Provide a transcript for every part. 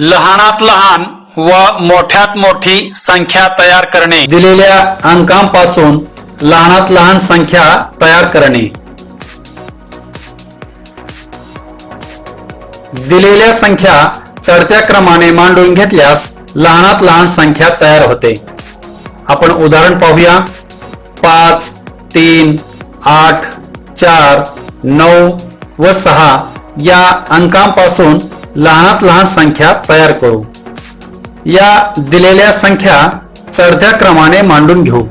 लहानात लहान व मोठ्यात मोठी संख्या तयार करणे. दिलेल्या अंकांपासून लहानात लहान संख्या तयार करणे. दिलेल्या संख्या चढत्या क्रमाने मांडून घेतल्यास लहानात लहान संख्या तयार होते. आपण उदाहरण पाहूया. पाच तीन आठ चार नऊ व सहा या अंकांपासून लहानात लहान संख्या तयार करू. या दिलेल्या संख्या चढत्या क्रमाने मांडून घेऊ.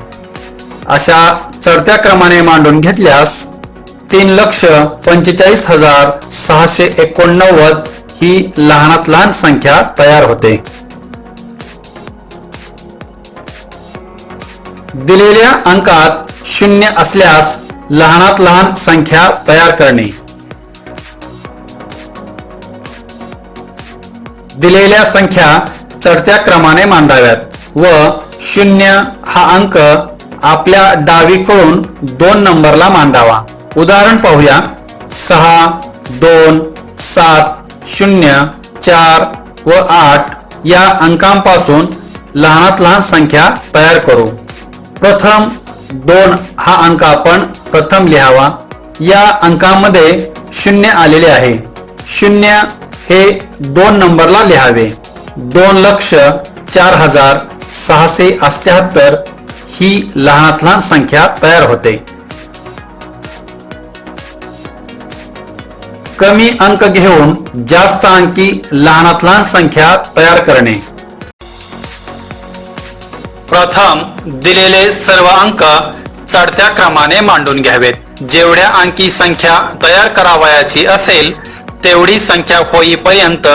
अशा चढत्या क्रमाने मांडून घेतल्यास तीन लक्ष पंचेचाळीस हजार सहाशे एकोणनव्वद ही लहानात लहान संख्या तयार होते. दिलेल्या अंकात शून्य असल्यास लहानात लहान संख्या तयार करणे. दिलेल्या संख्या चढत्या क्रमाने मांडाव्यात व शून्य हा अंक आपल्या डावीकडून दोन नंबरला मांडावा. उदाहरण पाहूया. सहा दोन सात शून्य चार व आठ या अंकांपासून लहानात लहान संख्या तयार करू. प्रथम दोन हा अंक आपण प्रथम लिहावा. या अंकामध्ये शून्य आलेले आहे. शून्य हे दोन नंबरला लिहावे. दोन लक्ष चार हजार सहाशे अष्ट्याहत्तर ही लहानात लहान संख्या तयार होते. कमी अंक घेऊन जास्त अंकी लहानात लहान संख्या तयार करणे. प्रथम दिलेले सर्व अंक चढत्या क्रमाने मांडून घ्यावेत. जेवढ्या अंकी संख्या तयार करावयाची असेल तेवढी संख्या होईपर्यंत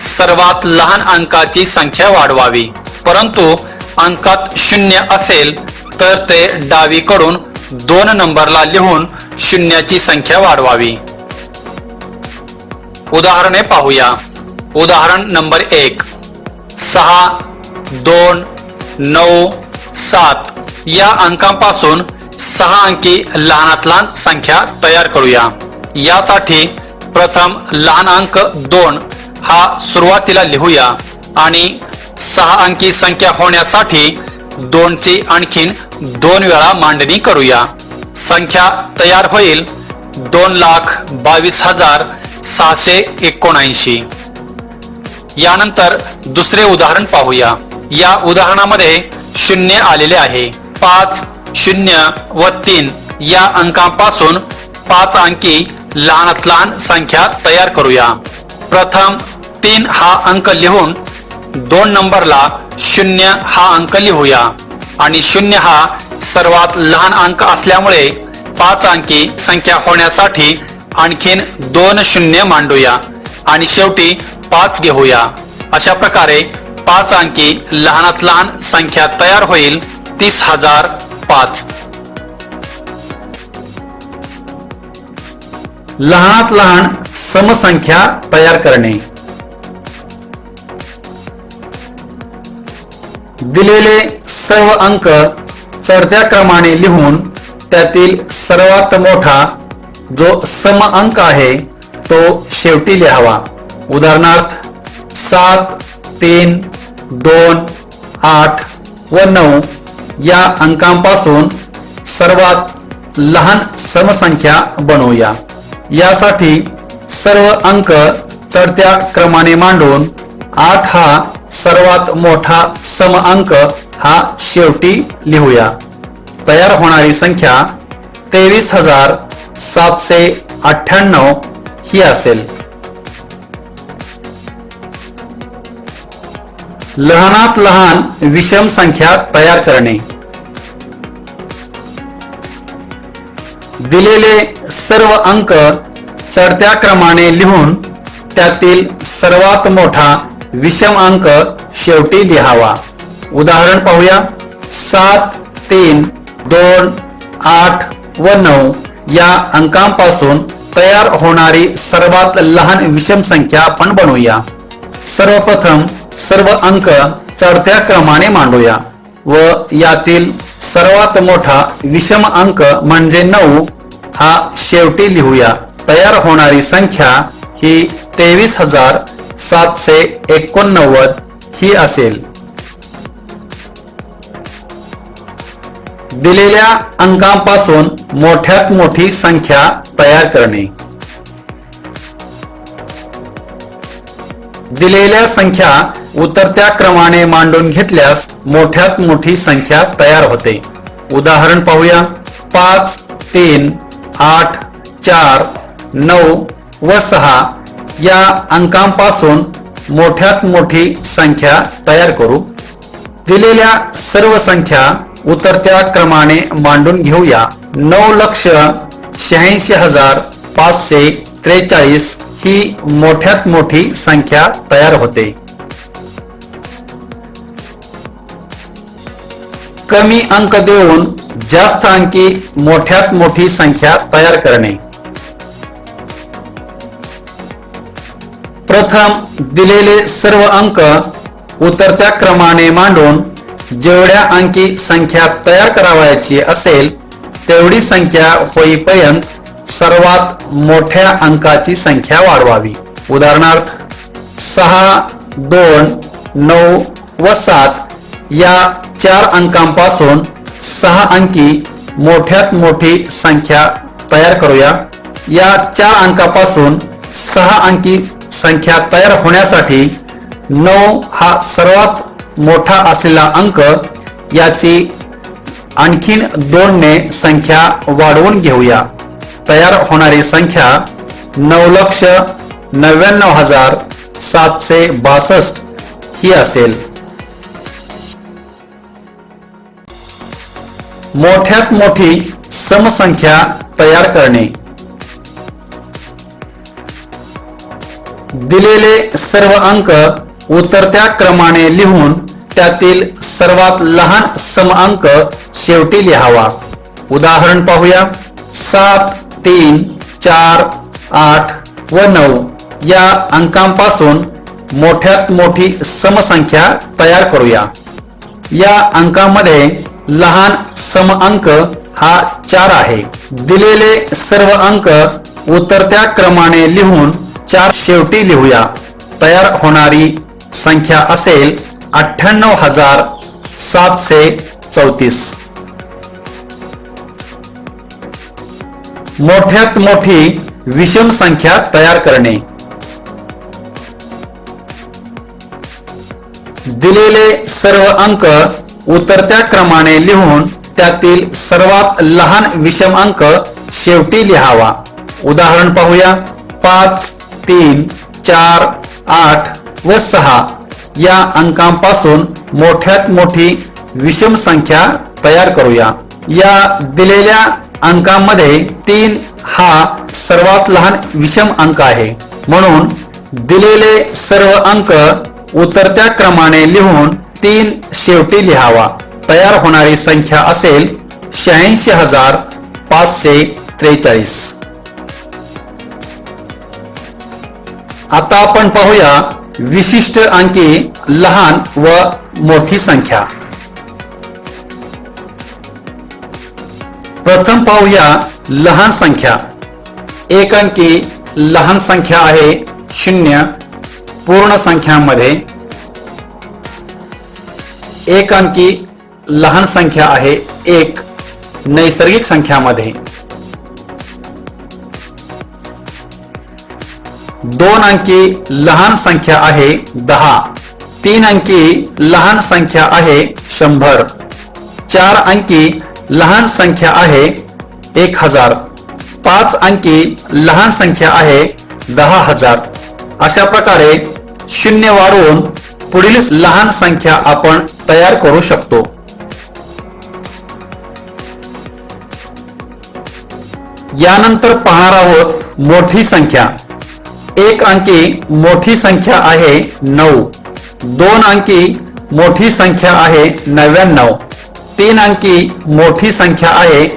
सर्वात लहान अंकाची संख्या वाढवावी. परंतु अंकात शून्य असेल तर ते डावीकडून दोन नंबरला लिहून शून्याची संख्या वाढवावी. उदाहरणे पाहूया. उदाहरण नंबर एक. सहा दोन नऊ सात या अंकांपासून सहा अंकी लहानात लहान संख्या तयार करूया. यासाठी प्रथम लहान अंक दोन हा सुरुवातीला लिहूया आणि सहा अंकी संख्या होण्यासाठी दोनची आणखीन दोन वेळा मांडणी करूया. संख्या तयार होईल दोन लाख बावीस हजार सहाशे एकोणऐंशी. यानंतर दुसरे उदाहरण पाहूया. या उदाहरणामध्ये शून्य आलेले आहे. पाच शून्य व तीन या अंकांपासून पाच अंकी लहानात लहान संख्या तयार करूया. प्रथम तीन हा अंक लिहून दोन नंबरला शून्य हा अंक लिहूया. आणि शून्य हा सर्वात लहान अंक असल्यामुळे पाच अंकी संख्या होण्यासाठी आणखीन दोन शून्य मांडूया. आणि शेवटी पाच घेऊया. अशा प्रकारे पाच अंकी लहानात लहान संख्या तयार होईल तीस हजार पाच. लहानात लहान समसंख्या तयार करणे. दिलेले सर्व अंक चढत्या क्रमाने लिहून त्यातील सर्वात मोठा जो सम अंक आहे तो शेवटी लिहावा. उदाहरणार्थ सात तीन दोन आठ व नऊ या अंकांपासून सर्वात लहान समसंख्या बनवूया. यासाठी सर्व अंक चढत्या क्रमाने मांडून आठ हा सर्वात मोठा सम अंक हा शेवटी लिहूया. तयार होणारी संख्या तेवीस हजार सातशे अठ्ठ्याण्णव ही असेल. लहानात लहान विषम संख्या तयार करणे. दिलेले सर्व अंक चढत्या क्रमाने लिहून त्यातील सर्वात मोठा विषम अंक शेवटी लिहावा. उदाहरण पाहूया. सात तीन दोन आठ व नऊ या अंकांपासून तयार होणारी सर्वात लहान विषम संख्या आपण बनवूया. सर्वप्रथम सर्व अंक चढत्या क्रमाने मांडूया व यातील सर्वात मोठा विषम अंक म्हणजे नऊ हा शेवटी लिहूया. तयार होणारी संख्या ही तेवीस हजार सातशे एकोणनव्वद ही असेल. दिलेल्या अंकांपासून मोठ्यात मोठी संख्या तयार करणे. दिलेल्या संख्या उतरत्या क्रमाने मांडून घेतल्यास मोठ्यात मोठी संख्या तयार होते. उदाहरण पाहूया. पाच तीन आठ चार नऊ व सहा या अंकांपासून मोठ्यात मोठी संख्या तयार करू. दिलेल्या सर्व संख्या उतरत्या क्रमाने मांडून घेऊया. नऊ लक्ष शहाऐंशी हजार पाचशे त्रेचाळीस ही मोठ्यात मोठी संख्या तयार होते. कमी अंक देऊन जास्त अंकी मोठ्यात मोठी संख्या तयार करणे. प्रथम दिलेले सर्व अंक उतरत्या क्रमाने मांडून जेवढ्या अंकी संख्या तयार करावयाची असेल तेवढी संख्या होईपर्यंत सर्वात मोठ्या अंकाची संख्या वाढवावी. उदाहरणार्थ सहा दोन नऊ व सात या चार अंकांपासून सहा अंकी मोठ्यात मोठी संख्या तयार करूया. या चार अंकापासून सहा अंकी संख्या तयार होण्यासाठी नऊ हा सर्वात मोठा असलेला अंक याची आणखीन दोनने संख्या वाढवून घेऊया. तयार होणारी संख्या नऊ लक्ष नव्याण्णव हजार सातशे बासष्ट ही असेल. मोठ्यात मोठी समसंख्या तयार करणे. दिलेले सर्व अंक उतरत्या क्रमाने लिहून त्यातील सर्वात लहान सम अंक शेवटी लिहावा. उदाहरण पाहूया. सात तीन चार आठ व नऊ या अंकांपासून मोठ्यात मोठी समसंख्या तयार करूया. या अंकामध्ये लहान सम अंक हा चार आहे. दिलेले सर्व अंक उतरत्या क्रमाने लिहून चार शेवटी लिहूया. तयार होणारी संख्या असेल अठ्ठ्याण्णव हजार सातशे चौतीस. मोठ्यात मोठी विषम संख्या तयार करणे. दिलेले सर्व अंक उतरत्या क्रमाने लिहून त्यातील सर्वात लहान विषम अंक शेवटी लिहावा. उदाहरण पाहूया. पाच तीन चार आठ व सहा या अंकांपासून मोठ्यात मोठी विषम संख्या तयार करूया. या दिलेल्या अंकांमध्ये तीन हा सर्वात लहान विषम अंक आहे. म्हणून दिलेले सर्व अंक उतरत्या क्रमाने लिहून तीन शेवटी लिहावा. तयार होणारी संख्या असेल शहाऐंशी हजार पाचशे त्रेचाळीस. आता आपण पाहूया विशिष्ट अंकी लहान व मोठी संख्या. प्रथम पाहूया लहान संख्या. एक अंकी लहान संख्या आहे शून्य. पूर्ण संख्यामध्ये एक अंकी लहान संख्या आहे एक. नैसर्गिक संख्यामध्ये. दोन अंकी लहान संख्या आहे दहा. तीन अंकी लहान संख्या आहे शंभर. चार अंकी लहान संख्या आहे एक हजार. पाच अंकी लहान संख्या आहे दहा हजार. अशा प्रकारे शून्य वाढवून पुढील लहान संख्या आपण तयार करू शकतो. यानंतर पाहणार आहोत मोठी संख्या. एक अंकी मोठी संख्या आहे नऊ. दोन अंकी मोठी संख्या आहे नव्याण्णव. तीन अंकी मोठी संख्या आहे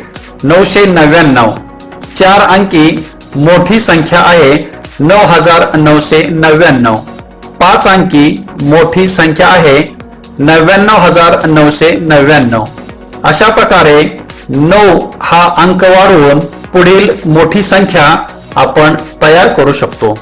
नऊशे नव्याण्णव. चार अंकी मोठी संख्या आहे नऊ हजार नऊशे नव्याण्णव. पाच अंकी मोठी संख्या आहे नव्याण्णव हजार नऊशे नव्याण्णव. अशा प्रकारे नऊ हा अंक वाढवून पुढील मोठी संख्या आपण तयार करू शकतो.